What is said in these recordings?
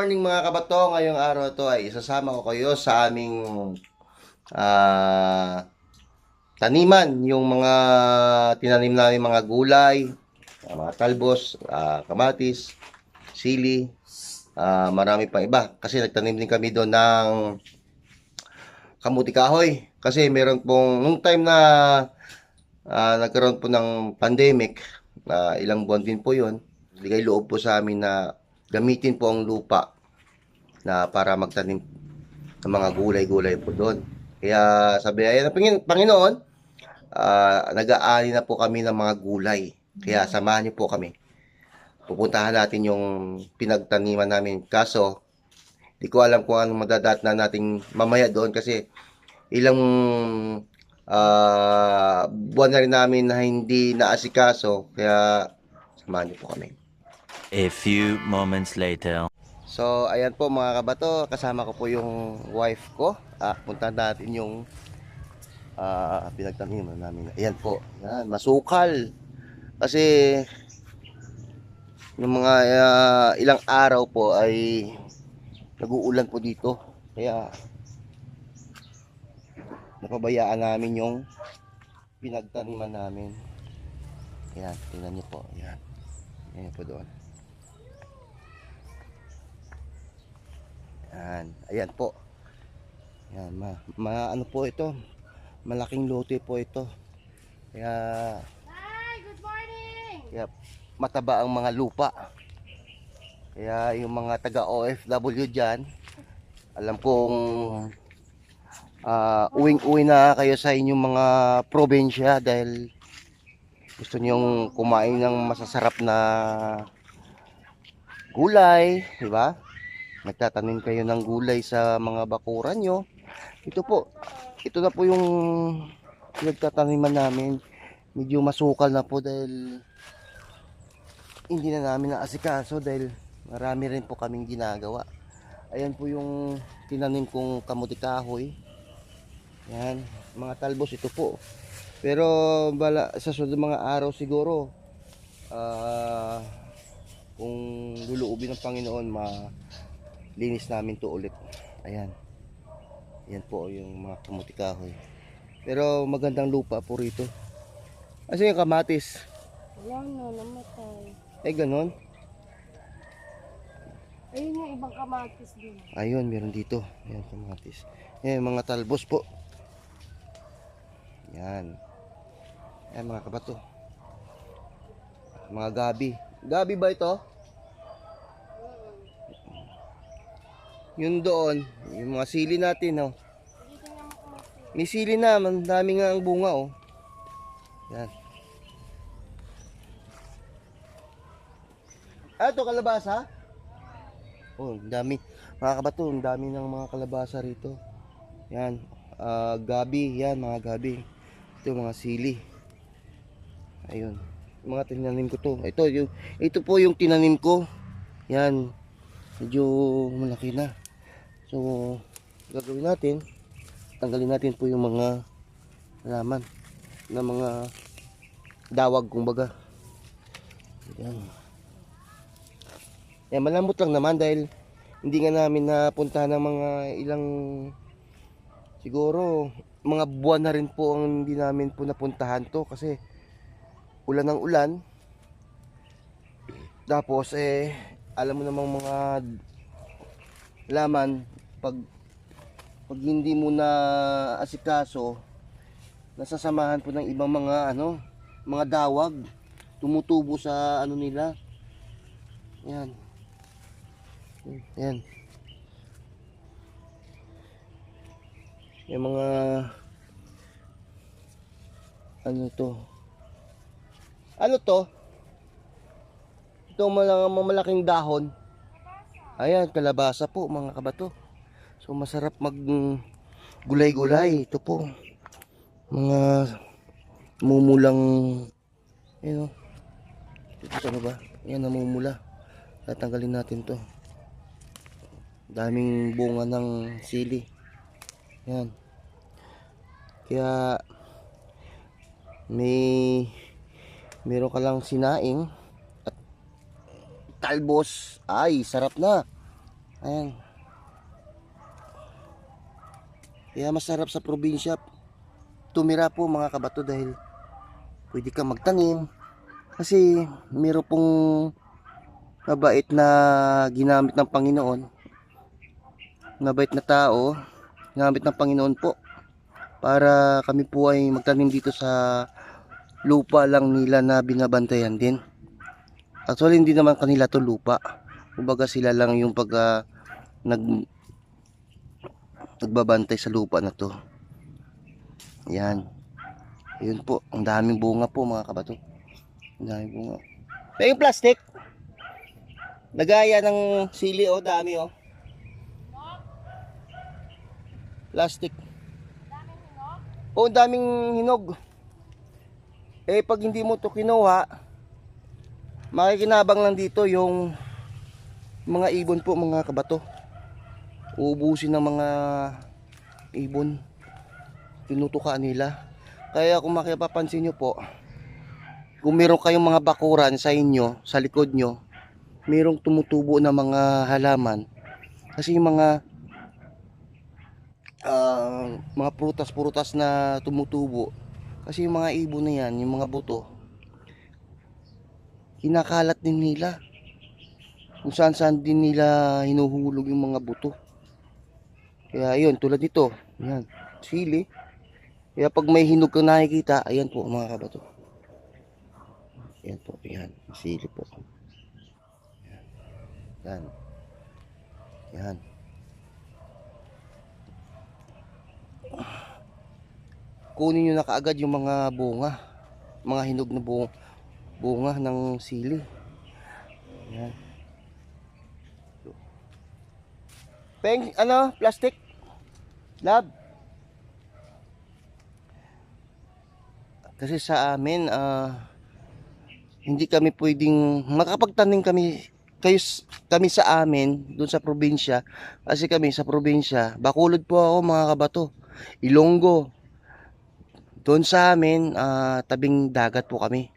morning mga kabato. Ngayong araw to ay isasama ko kayo sa aming ah, taniman. Yung mga tinanim namin mga gulay, ah, mga talbos, ah, kamatis, sili, ah, marami pang iba. Kasi nagtanim din kami doon ng kamuti kahoy. Kasi meron pong, nung time na ah, nagkaroon po ng pandemic, ah, ilang buwan din po yun, bigay loob po sa amin na gamitin po ang lupa na para magtanim ng mga gulay-gulay po doon. Kaya sabi ay ng Pangin- Panginoon, ah, nag-aani na po kami ng mga gulay. Kaya samahan niyo po kami. Pupuntahan natin yung pinagtaniman namin. Kaso, di ko alam kung anong madadat na nating mamaya doon kasi ilang ah, buwan na rin namin na hindi naasikaso. Kaya samahan niyo po kami. A few moments later. So, ayan po mga kabato, kasama ko po yung wife ko. Ah, punta natin yung ah, pinagtaniman namin. Ayan po, yan, masukal. Kasi, yung mga ah, ilang araw po ay nag-uulan po dito. Kaya, napabayaan namin yung pinagtaniman namin. Ayan, tingnan niyo po. Ayan. Ayan po doon. Yan, ayan po. Yan, ma, ma ano po ito? Malaking lote po ito. Kaya Hi, good morning! kaya mataba ang mga lupa. Kaya yung mga taga OFW diyan, alam kong ah, uwing-uwi na kayo sa inyong mga probinsya dahil gusto niyong kumain ng masasarap na gulay, di ba? Nagtatanim kayo ng gulay sa mga bakuran nyo. Ito po, ito na po yung pinagtataniman namin. Medyo masukal na po dahil hindi na namin naasikaso dahil marami rin po kaming ginagawa. Ayan po yung tinanim kong kamuti kahoy. Yan, mga talbos ito po. Pero bala, sa sunod mga araw siguro, ah, kung luluubin ng Panginoon, ma linis namin to ulit. Ayan. Yan po yung mga kamuti kahoy. Pero magandang lupa po rito. Asa yung kamatis? Wala na, namatay. Ay, ganon. Ayun yung ibang kamatis din. Ayun, meron dito. Ayan, kamatis. Ayan, mga talbos po. Yan. Ayan, mga kabato. Mga gabi. Gabi ba ito? Yun doon, yung mga sili natin, oh. May sili na, dami nga ang bunga, oh. Yan. Ah, ito kalabasa? Oh, dami. Mga kabato, ang dami ng mga kalabasa rito. Yan. ah, gabi, yan, mga gabi. Ito, mga sili. Ayun. Mga tinanim ko to. Ito, yung, ito po yung tinanim ko. Yan. Medyo malaki na. So, gagawin natin, tanggalin natin po yung mga laman na mga dawag kumbaga. Yan. Yan, malambot lang naman dahil hindi nga namin napuntahan ng mga ilang siguro mga buwan na rin po ang hindi namin po napuntahan to kasi ulan ng ulan. Tapos eh alam mo namang mga laman pag pag hindi mo na asikaso nasasamahan po ng ibang mga ano mga dawag. Tumutubo sa ano nila. Yan. Yan. Yung mga ano to? Ano to? Ito mga malaking dahon. Ayan kalabasa po mga kabato so masarap mag gulay-gulay ito po. Mga mumulang yun o ito ano ba? Yan namumula. Tatanggalin natin to. Daming bunga ng sili. Yan kaya may meron ka lang sinaing at talbos. Ay sarap na. Ayan. Kaya masarap sa probinsya tumira po mga kabato dahil pwede kang magtanim kasi meron pong mabait na ginamit ng Panginoon. Mabait na tao ginamit ng Panginoon po para kami po ay magtanim dito sa lupa lang nila na binabantayan din. Actually hindi naman kanila to lupa. Kumbaga sila lang yung pag ah, nag nagbabantay sa lupa na to yan yun po ang daming bunga po mga kabato ang daming bunga may plastic Lagaya ng sili oh, dami oh. Plastic. Oh, ang daming hinog. Eh pag hindi mo to kinuha, makikinabang lang dito yung mga ibon po mga kabato. Uubusin ng mga ibon. Tinutuka nila. Kaya kung makipapansin nyo po, kung meron kayong mga bakuran sa inyo, sa likod nyo, merong tumutubo na mga halaman kasi yung mga ah, mga prutas-prutas na tumutubo kasi yung mga ibon na yan, yung mga buto kinakalat din nila kung saan saan din nila hinuhulog yung mga buto kaya yun, tulad nito yan, sili kaya pag may hinog kang nakikita ayan po mga kabato yan po, yan, sili po yan. Yan. Kunin nyo na kaagad yung mga bunga. Mga hinog na bunga, bunga ng sili. Yan. Peng, ano, plastic? Lab. Kasi sa amin, ah, hindi kami pwedeng makapagtanim kami kayo kami sa amin doon sa probinsya kasi kami sa probinsya Bacolod po ako mga kabato Ilonggo doon sa amin ah, tabing dagat po kami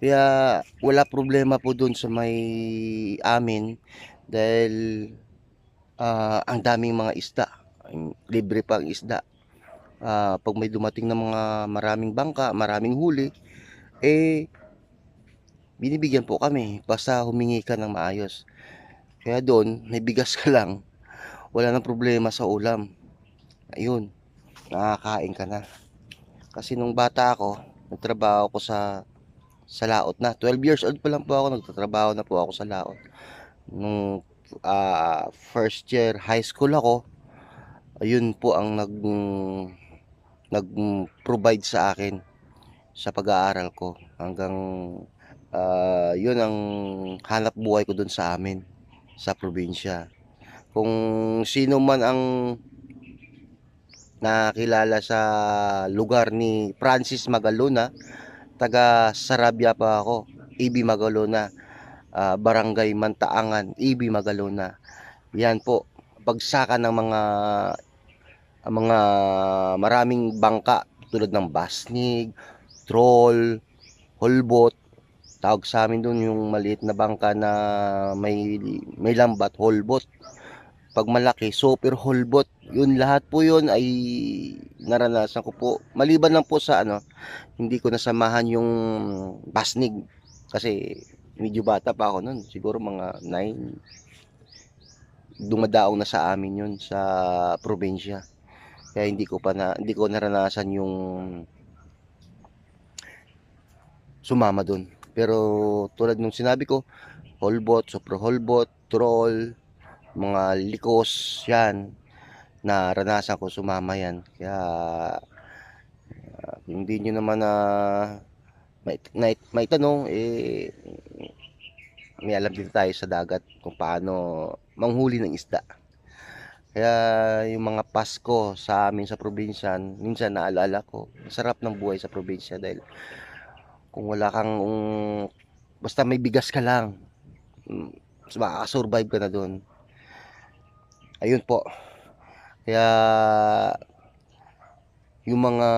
kaya wala problema po doon sa may amin dahil ah, ang daming mga isda libre pa ang isda Ah, pag may dumating na mga maraming bangka maraming huli eh binibigyan po kami basta humingi ka ng maayos. Kaya doon, may bigas ka lang, wala nang problema sa ulam. Ayun, nakakain ka na. Kasi nung bata ako, nagtrabaho ako sa sa laot na. 12 years old pa lang po ako, nagtatrabaho na po ako sa laot. Nung ah, first year high school ako, ayun po ang nag nag-provide sa akin sa pag-aaral ko hanggang Ah, yun ang hanap buhay ko dun sa amin sa probinsya. Kung sino man ang nakilala sa lugar ni Francis Magalona, taga Sarabia pa ako, EB Magalona, ah, Barangay Mantaangan, EB Magalona. Yan po, bagsakan ng mga mga maraming bangka tulad ng basnig, troll, holbot, tawag sa amin doon yung maliit na bangka na may may lambat holbot pag malaki super holbot yun lahat po yun ay naranasan ko po. Maliban lang po sa ano hindi ko nasamahan yung basnig. Kasi medyo bata pa ako noon siguro mga 9 dumadaong na sa amin yun sa probinsya kaya hindi ko pa na hindi ko naranasan yung sumama doon pero tulad nung sinabi ko, holbot, super holbot, troll, mga likos, yan. Naranasan ko sumama yan. Kaya ah, hindi nyo naman na may, may, may tanong, eh, may alam din tayo sa dagat kung paano manghuli ng isda. Kaya yung mga Pasko sa amin sa probinsya, minsan naalala ko, sarap ng buhay sa probinsya dahil kung wala kang um, basta may bigas ka lang mas makakasurvive ka na doon ayun po kaya yung mga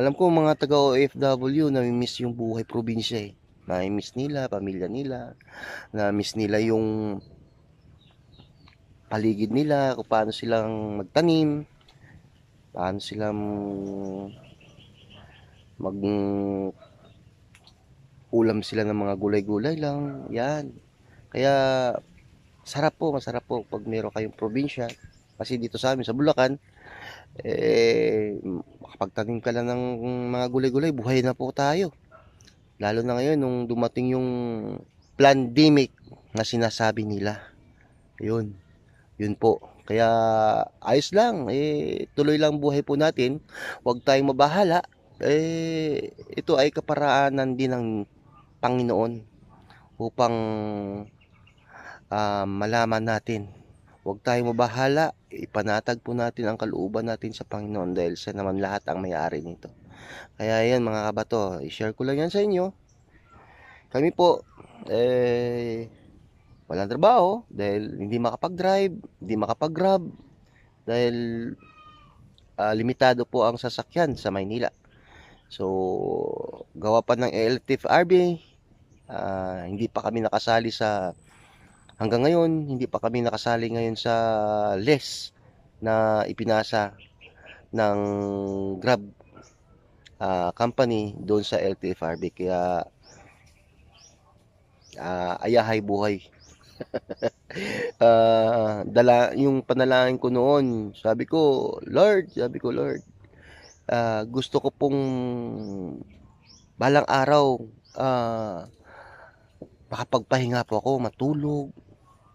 alam ko mga taga OFW na miss yung buhay probinsya eh na miss nila pamilya nila na miss nila yung paligid nila, kung paano silang magtanim, paano silang mag ulam sila ng mga gulay-gulay lang. Yan. Kaya sarap po, masarap po pag meron kayong probinsya. Kasi dito sa amin sa Bulacan, eh makapagtanim ka lang ng mga gulay-gulay, buhay na po tayo. Lalo na ngayon nung dumating yung pandemic na sinasabi nila. Yun. Yun po. Kaya ayos lang. Eh, tuloy lang buhay po natin. Huwag tayong mabahala. Eh, ito ay kaparaanan din ng Panginoon upang ah, malaman natin. Huwag tayong mabahala. Ipanatag po natin ang kalooban natin sa Panginoon dahil siya naman lahat ang may-ari nito. Kaya yan mga kabato, i-share ko lang yan sa inyo. Kami po, eh, walang trabaho dahil hindi makapag-drive, hindi makapag-grab dahil ah, limitado po ang sasakyan sa Maynila. So, gawa pa ng LTFRB, ah, hindi pa kami nakasali sa hanggang ngayon, hindi pa kami nakasali ngayon sa list na ipinasa ng Grab ah, company doon sa LTFRB. Kaya ah, ayahay buhay. Ah, dala yung panalangin ko noon, sabi ko, Lord, sabi ko, Lord, ah, gusto ko pong balang araw ah, makapagpahinga po ako, matulog,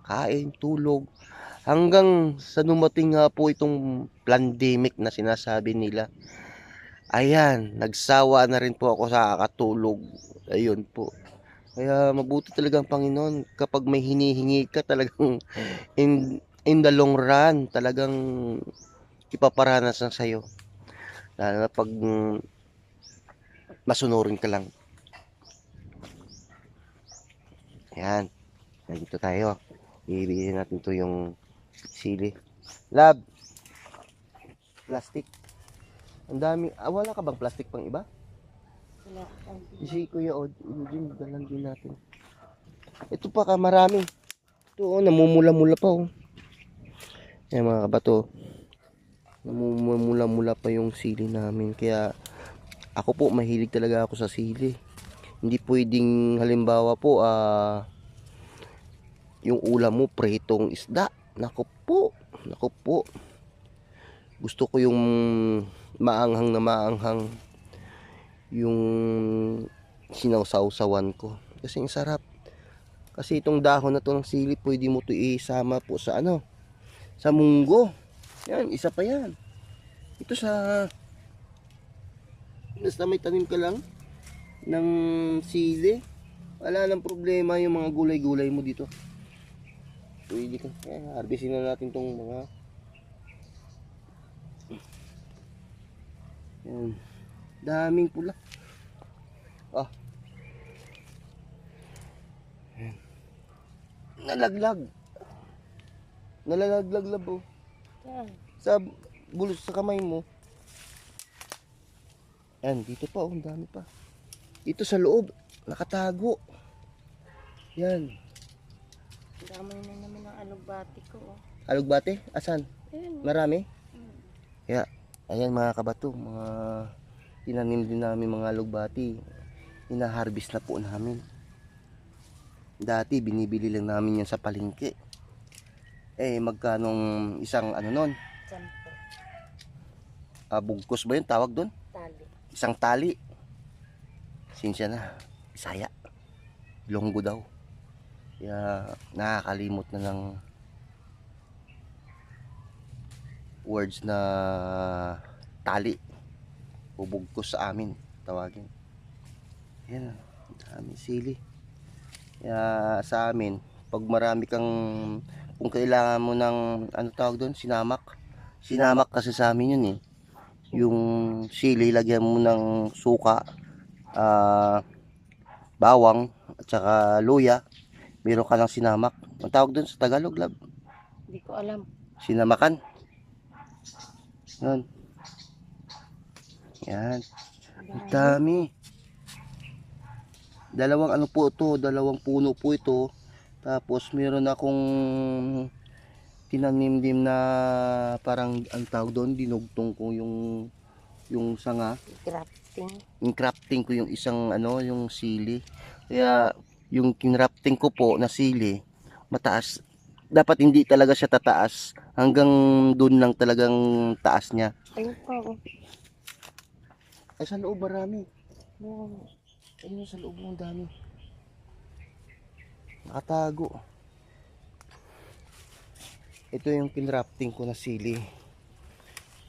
kain, tulog. Hanggang sa dumating nga po itong pandemic na sinasabi nila. Ayan, nagsawa na rin po ako sa kakatulog. Ayun po. Kaya mabuti talaga ang Panginoon kapag may hinihingi ka talagang in, in the long run talagang ipaparanas na sa'yo. Lalo na pag masunurin ka lang. Yan. Nandito tayo. Ibigay natin to yung sili. Lab. Plastic. Ang dami. Ah, wala ka bang plastic pang iba? Wala Si Kuya Od, yun, dalan din natin. Ito pa ka, marami. Ito, oh, namumula-mula pa, oh. Yan mga kabato. Namumula-mula pa yung sili namin. Kaya, ako po, mahilig talaga ako sa sili. Hindi pwedeng, halimbawa po, ah, yung ulam mo, pritong isda. Nako po, nako po. Gusto ko yung maanghang na maanghang yung sinawsawsawan ko. Kasi ang sarap. Kasi itong dahon na to ng sili, pwede mo to isama po sa ano, sa munggo. Yan, isa pa yan. Ito sa, basta may tanim ka lang ng sili, wala nang problema yung mga gulay-gulay mo dito. Pwede ka, eh, harvestin na natin tong mga yan. Daming pula. Ah. Yan. Nalaglag. Nalalaglag labo. Yan. Sa bulos sa kamay mo. Yan, dito pa, oh, ang dami pa. Dito sa loob, nakatago. Yan. Damay na alugbati ko. Oh. Alugbate, asan? Ayan. Marami? Mm. Kaya, ayan mga kabato, mga tinanim din namin mga alugbati. Ina-harvest na po namin. Dati, binibili lang namin yan sa palengke. Eh, magkanong isang ano nun? Sampo. Ah, bugkos ba yun? Tawag doon? Tali. Isang tali. Sinsya na. Isaya. Longgo daw. Kaya nakakalimot na ng words na tali. Bubugkos sa amin. Tawagin. Yan. Dami sili. Kaya sa amin, pag marami kang kung kailangan mo ng ano tawag doon, sinamak. Sinamak kasi sa amin yun eh yung sili, lagyan mo ng suka, ah, bawang, at saka luya. Meron ka ng sinamak. Ang tawag doon sa Tagalog, lab. Hindi ko alam. Sinamakan. Yan. Yan. Ang dami. Dalawang ano po ito, dalawang puno po ito. Tapos meron akong tinanim din na parang ang tawag doon, dinugtong ko yung yung sanga. Crafting. Incrafting ko yung isang ano, yung sili. Kaya yung kinrafting ko po na sili, mataas. Dapat hindi talaga siya tataas. Hanggang doon lang talagang taas niya. Ayun pa. oh. Ay, sa loob marami. Ayun. Sa loob ang dami. Nakatago. Ito yung kinrafting ko na sili.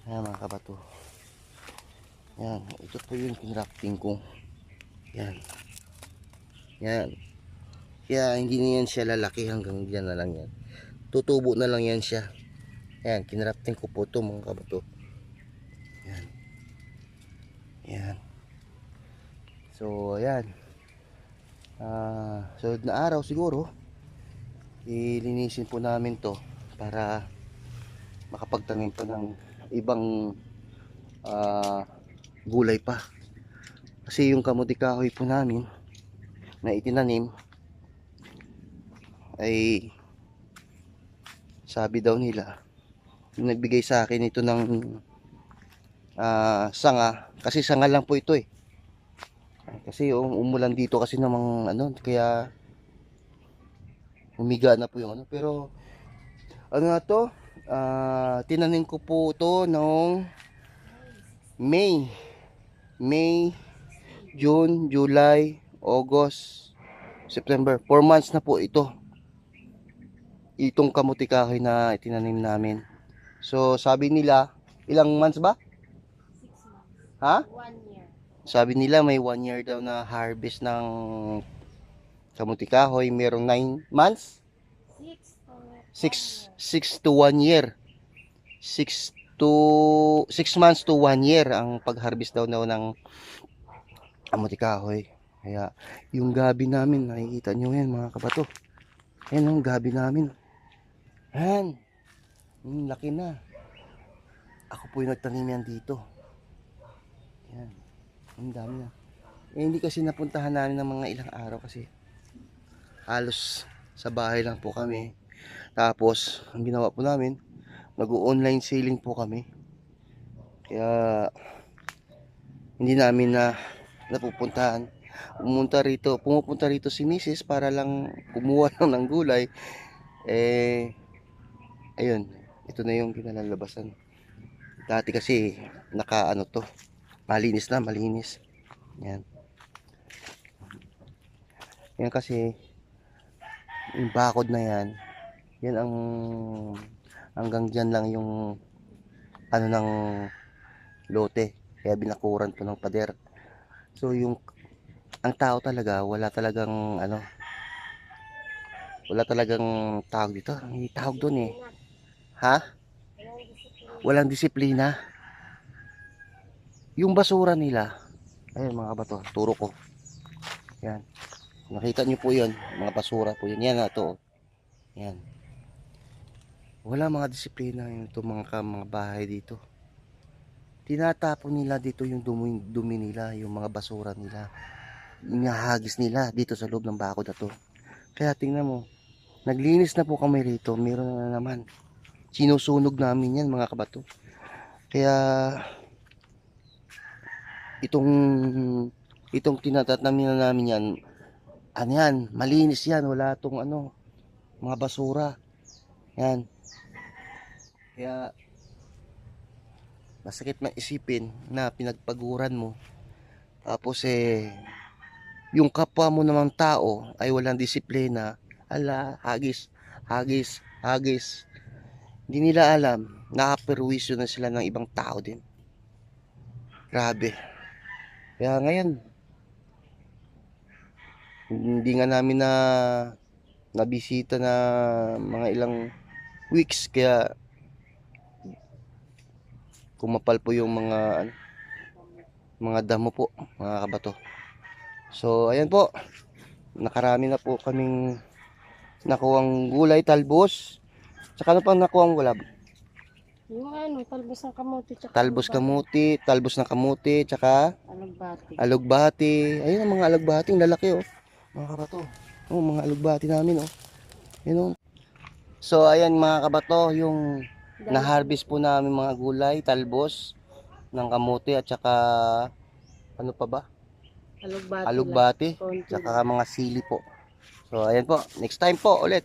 Ayan mga kabato. Yan. Ito po yung kinrafting ko. Yan. Yan. Kaya hindi na yan siya lalaki hanggang dyan na lang yan. Tutubo na lang yan siya. Yan. Kinrafting ko po ito mga kabato. Yan. Yan. So, ayan. Ah, sunod na araw siguro, ilinisin po namin to para makapagtanim pa ng ibang ah, gulay pa. Kasi yung kamuti kahoy po namin na itinanim ay sabi daw nila nagbigay sa akin ito ng ah, sanga kasi sanga lang po ito eh kasi um, umulan dito kasi namang ano, kaya humiga na po yung ano. Pero ano nga to? Ah, tinanim ko po to noong May. May, June, July, August, September. 4 months na po ito. Itong kamuti na itinanim namin. So sabi nila, ilang months ba? Ha? One year. Sabi nila may one year daw na harvest ng kamuti kahoy. Merong 9 months? Six. 6 6 to 1 year. 6 to 6 months to 1 year ang pag-harvest daw daw ng kamuti kahoy. Kaya yung gabi namin, nakikita nyo yan mga kabato. Yan ang gabi namin. Yan. Hmm, laki na. Ako po yung nagtanim yan dito. Yan. Ang dami na. Eh, hindi kasi napuntahan namin ng mga ilang araw kasi halos sa bahay lang po kami. Tapos, ang ginawa po namin, nag-online selling po kami. Kaya, hindi namin na napupuntahan. Pumunta rito, pumupunta rito si Mrs. para lang kumuha lang ng gulay. Eh, ayun, ito na yung kinalalabasan. Dati kasi, naka ano to, malinis na, malinis. Yan. Yan kasi, yung bakod na yan, yan ang hanggang dyan lang yung ano ng lote. Kaya binakuran ko ng pader. So yung ang tao talaga, wala talagang ano wala talagang tawag dito. May tawag doon eh. Ha? Walang disiplina. Yung basura nila, ayun mga bato, turo ko. Yan. Nakita niyo po yun, mga basura po yun. Yan na to. Yan. Wala mga disiplina yung ito mga, mga bahay dito. Tinatapon nila dito yung dumi, dumi nila, yung mga basura nila. Inahagis nila dito sa loob ng bako na to. Kaya tingnan mo, naglinis na po kami rito, meron na naman. Sinusunog namin yan mga kabato. Kaya itong itong tinatatnamin na namin yan, ano yan, malinis yan, wala tong ano, mga basura. Yan. Kaya, masakit man isipin na pinagpaguran mo. Tapos eh, yung kapwa mo namang tao ay walang disiplina. Ala, hagis, hagis, hagis. Hindi nila alam, nakaperwisyo na sila ng ibang tao din. Grabe. Kaya ngayon, hindi nga namin na nabisita na mga ilang weeks kaya kumapal po yung mga ano, mga damo po mga kabato so ayan po nakarami na po kaming nakuwang gulay talbos Tsaka ano pang nakuha mo lab? Yung ano, talbos ng kamuti. Tsaka Talbos kamuti, talbos ng kamuti, tsaka Alagbati. alugbati. Ayun ang mga alugbati, ang lalaki oh. Mga kabato. Oh, mga alugbati namin oh. Ayun oh. So ayan mga kabato, yung na-harvest po namin mga gulay, talbos ng kamuti at tsaka ano pa ba? Alugbati. Alugbati. Tsaka mga sili po. So ayan po, next time po ulit.